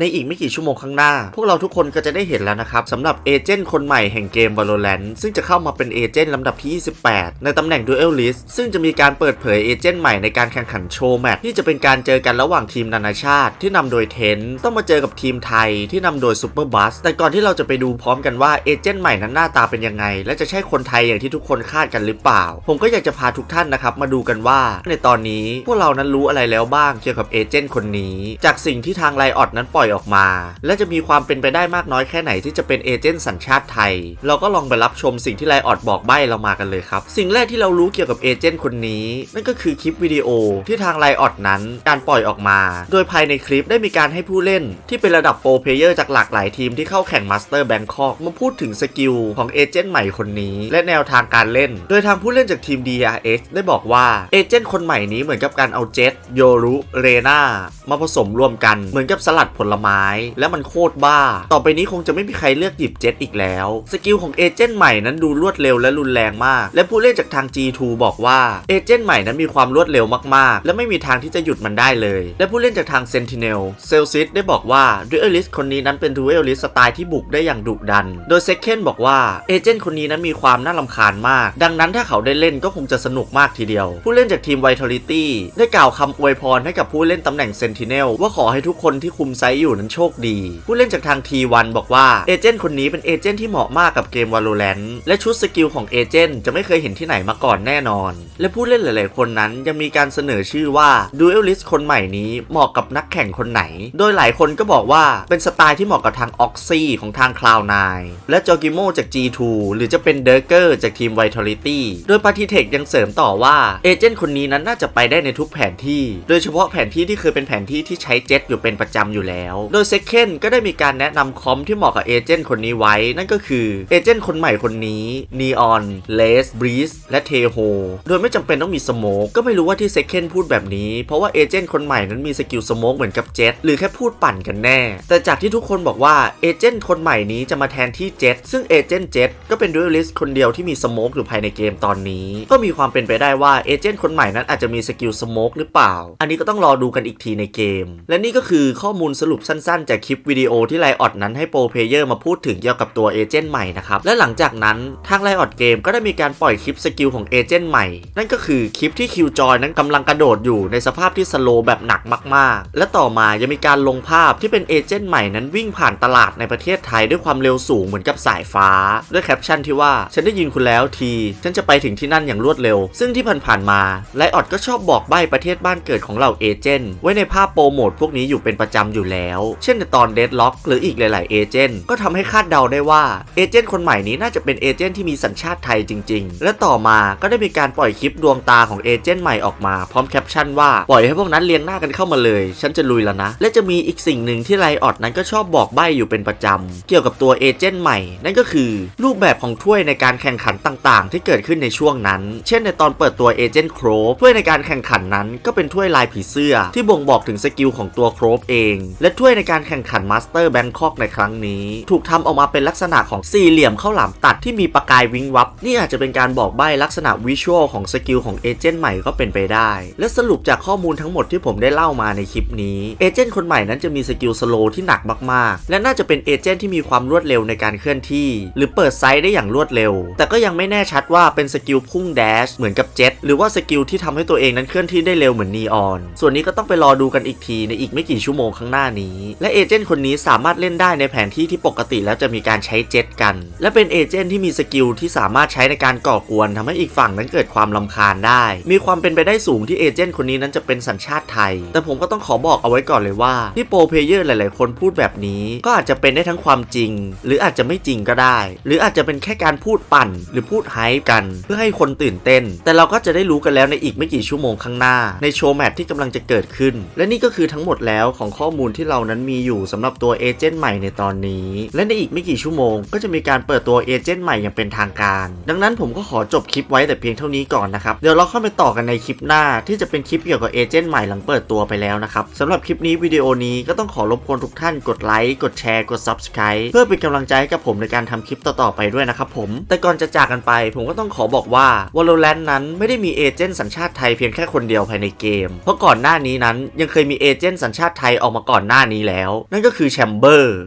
ในอีกไม่กี่ชั่วโมงข้างหน้า พวกเราทุกคนก็จะได้เห็นแล้วนะครับสำหรับเอเจนต์คนใหม่แห่งเกม Valorant ซึ่งจะเข้ามาเป็นเอเจนต์ลำดับที่ 28 ในตำแหน่ง Duel List ซึ่งจะมีการเปิดเผยเอเจนต์ใหม่ในการแข่งขันโชว์แมตช์ที่จะเป็นการเจอกันระหว่างทีมนานาชาติ ที่นำโดยเทนต้องมาเจอกับทีมไทยที่นำโดยซูเปอร์บัสแต่ก่อนที่เราจะไปดูพร้อมกันว่าเอเจนต์ใหม่นั้นหน้าตาเป็นยังไง และจะใช่คนไทยอย่างที่ทุกคนคาดกันหรือเปล่า ผมก็อยากจะพาทุกท่านนะครับมาดูกันว่า ในตอนนี้พวกเรานั้นรู้อะไรแล้วบ้างเกี่ยวกับเอเจนต์คนนี้ จากสิ่งที่ทางไลออดนั้นปล่อยออกมา และจะมีความเป็นไปได้มากน้อยแค่ไหนที่จะเป็นเอเจนต์สัญชาติไทย เราก็ลองไปรับชมสิ่งที่ไลออดบอกใบ้เรามากันเลยครับ สิ่งแรกที่เรารู้เกี่ยวกับเอเจนต์คนนี้ นั่นก็คือคลิปวิดีโอที่ทางไลออดนั้นการปล่อยออกมา โดยภายในคลิปได้มีการให้ผู้เล่น ที่เป็นระดับโปรเพลเยอร์จากหลากหลายทีมที่เข้าแข่งมาสเตอร์แบงคอกมาพูดถึงสกิลของเอเจนต์ใหม่คนนี้และแนวทางการเล่น โดยทางผู้เล่นจากทีม DRX ได้บอกว่าเอเจนต์คนใหม่นี้เหมือนกับการเอาเจ็ตโยรุเรนามาผสมรวมกันเหมือนกับสลัดผลไม้ และมันโคตรบ้า ต่อไปนี้คงจะไม่มีใครเลือกหยิบเจ็ตอีกแล้ว สกิลของเอเจนต์ใหม่นั้นดูรวดเร็วและรุนแรงมาก และผู้เล่นจากทาง G2 บอกว่าเอเจนต์ใหม่นั้นมีความรวดเร็วมากๆ และไม่มีทางที่จะหยุดมันได้เลย และผู้เล่นจากทาง Sentinel เซลซิสได้บอกว่าดูเอลิสคนนี้นั้นเป็นดูเอลิสสไตล์ที่บุกได้อย่างดุดัน โดยเซคเคนบอกว่าเอเจนต์คนนี้นั้นมีความน่ารำคาญมาก ดังนั้นถ้าเขาได้เล่นก็คงจะสนุกมากทีเดียว ผู้เล่นจากทีม Vitality ได้กล่าวคำอวยพรให้กับผู้เล่นตำแหน่ง Sentinel ว่าขอให้ทุกคนที่คุมไซอยู่นั้นโชคดี ผู้เล่นจากทาง T1 บอกว่าเอเจนต์คนนี้เป็นเอเจนต์ที่เหมาะมากกับเกม Valorant และชุดสกิลของเอเจนต์จะไม่เคยเห็นที่ไหนมาก่อนแน่นอน และผู้เล่นหลาย ๆ คนนั้นยังมีการเสนอชื่อว่า Duelist คนใหม่นี้เหมาะกับนักแข่งคนไหน โดยหลายคนก็บอกว่าเป็นสไตล์ที่เหมาะกับทาง Oxy ของทาง Cloud9 และ j o g i m o จาก G2 หรือจะเป็น d u r k e r จากทีม Vitality โดย p a t i t e c h ยังเสริมต่อว่าเอเจนต์คนนี้นั้นน่าจะไปได้ในทุกแผนที่ โดยเฉพาะแผนที่ที่เคยเป็นแผนที่ที่ใช้เจ็ตอยู่เป็นประจำอยู่แล้วโดย Second ก็ได้มีการแนะนำคอมที่เหมาะกับเอเจนต์คนนี้ไว้ นั่นก็คือเอเจนต์คนใหม่คนนี้ Neon Les Breeze และ t e h o โดยไม่จำเป็นต้องมีสโมกก็ไม่รู้ว่าที่ Second พูดแบบนี้ เพราะว่าเอเจนต์คนใหม่นั้นมีสกิลสโมกเหมือนกับเจ็ตหรือแค่พูดปั่นกันแน่ แต่จากที่ทุกคนบอกว่าเอเจนต์คนใหม่นี้จะมาแทนที่เจ็ตซึ่งเอเจนต์เจ็ตก็เป็นดูเอลิสคนเดียวที่มีสโมกอยู่ภายในเกมตอนนี้ ก็มีความเป็นไปได้ว่าเอเจนต์คนใหม่นั้นอาจจะมีสกิลสโมกหรือเปล่า อันนี้ก็ต้องรอดูกันอีกทีในเกม และนี่ก็คือข้อมูลสรุปสั้นๆ จากคลิปวิดีโอที่ไลออดนั้นให้โปรเพเยอร์มาพูดถึงเกี่ยวกับตัวเอเจนต์ใหม่นะครับ และหลังจากนั้นทางไลออดเกมก็ได้มีการปล่อยคลิปสกิลของเอเจนต์ใหม่ นั่นก็คือคลิปที่คิวจอยนั้นกำลังกระโดดอยู่ในสภาพที่สโลแบบหนักมากๆ และต่อมายังมีการลงภาพที่เป็นเอเจนต์ใหม่นั้นวิ่งผ่านตลาดในประเทศไทยด้วยความเร็วสูงเหมือนกับสายฟ้า ด้วยแคปชั่นที่ว่าฉันได้ยินคุณแล้วทีฉันจะไปถึงที่นั่นอย่างรวดเร็ว ซึ่งที่ผ่านๆมาไลออดก็ชอบบอกใบ้ประเทศบ้านเกิดของเหล่าเอเจนต์ไว้ในภาพโปรโมทพวกนี้อยู่เป็นประจำอยู่แล้วเช่นในตอนเดดล็อกหรืออีกหลาย ๆ เอเจนต์ก็ทำให้คาดเดาได้ว่าเอเจนต์คนใหม่นี้น่าจะเป็นเอเจนต์ที่มีสัญชาติไทยจริง ๆ และต่อมาก็ได้มีการปล่อยคลิปดวงตาของเอเจนต์ใหม่ออกมาพร้อมแคปชั่นว่าปล่อยให้พวกนั้นเลียงหน้ากันเข้ามาเลย ฉันจะลุยแล้วนะ และจะมีอีกสิ่งหนึ่งที่ไลออดนั้นก็ชอบบอกใบ้อยู่เป็นประจำเกี่ยวกับตัวเอเจนต์ใหม่ นั่นก็คือ รูปแบบของถ้วยในการแข่งขันต่าง ๆ ที่เกิดขึ้นในช่วงนั้น เช่นในตอนเปิดตัวเอเจนต์โครบถ้วยในการแข่งขันนั้นก็เป็นถ้วยลายผีเสื้อ ที่บ่งบอกถึงสกิลของตัวโครบเอง และถ้วยในการแข่งขันมาสเตอร์แบงคอกในครั้งนี้ ถูกทำออกมาเป็นลักษณะของสี่เหลี่ยมข้าวหลามตัดที่มีประกายวิงวับ นี่อาจจะเป็นการบอกใบ้ลักษณะวิชวลของสกิลของเอเจนต์ใหม่ก็เป็นไปได้ และสรุปจากข้อมูลทั้งหมดที่ผมได้เล่ามาในคลิปนี้เอเจนต์คนใหม่นั้นจะมีสกิลสโลที่หนักมากๆ และน่าจะเป็นเอเจนต์ที่มีความรวดเร็วในการเคลื่อนที่ หรือเปิดไซส์ได้อย่างรวดเร็ว แต่ก็ยังไม่แน่ชัดว่าเป็นสกิลพุ่งแดชเหมือนกับเจ็ตหรือว่าสกิลที่ทำให้ตัวเองนั้นเคลื่อนที่ได้เร็วเหมือนนีออนส่วนนี้ก็ต้องไปรอดูกันอีกทีในอีกไม่กี่ชั่วโมงข้างหน้านี้และเอเจนต์คนนี้สามารถเล่นได้ในแผนที่ที่ปกติแล้วจะมีการใช้เจ็ตกัน และเป็นเอเจนต์ที่มีสกิลที่สามารถใช้ในการก่อกวนทำให้อีกฝั่งนั้นเกิดความลำคาญได้ มีความเป็นไปได้สูงที่เอเจนต์คนนี้นั้นจะเป็นสัญชาติไทย แต่ผมก็ต้องขอบอกเอาไว้ก่อนเลยว่าที่โปรเพลเยอร์หลาย ๆ คนพูดแบบนี้ ก็อาจจะเป็นได้ทั้งความจริง หรืออาจจะไม่จริงก็ได้ หรืออาจจะเป็นแค่การพูดปั่น หรือพูดไฮป์กัน เพื่อให้คนตื่นเต้น แต่เราก็จะได้รู้กันแล้วในอีกไม่กี่ชั่วโมงข้างหน้า ในโชว์แมตช์ที่กำลังจะเกิดขึ้น และนี่ก็คือทั้งหมดแล้วของข้อมูลที่เรานั้นมีอยู่สำหรับตัวเอเจนต์ใหม่ในตอนนี้ และในอีกไม่กี่ชั่วโมง ก็จะมีการเปิดตัวเอเจนต์ใหม่อย่างเป็นทางการ ดังนั้นผมก็ขอจบคลิปไว้แต่เพียงเท่านี้ก่อนนะครับ เดี๋ยวเราเข้าไปต่อกันในคลิปหน้าที่จะเป็นคลิปเกี่ยวกับเอเจนต์ใหม่หลังเปิดตัวไปแล้วนะครับสำหรับคลิปนี้วิดีโอนี้ก็ต้องขอรบกวนทุกท่านกดไลค์กดแชร์กด Subscribe เพื่อเป็นกำลังใจให้กับผมในการทำคลิปต่อๆไปด้วยนะครับผม แต่ก่อนจะจากกันไป ผมก็ต้องขอบอกว่า Valorant นั้นไม่ได้มีเอเจนต์สัญชาติไทยเพียงแค่คนเดียวภายในเกม เพราะก่อนหน้านี้นั้นยังเคยมีเอเจนต์สัญชาติไทยออกมาก่อนหน้านี้แล้ว นั่นก็คือแชมเบอร์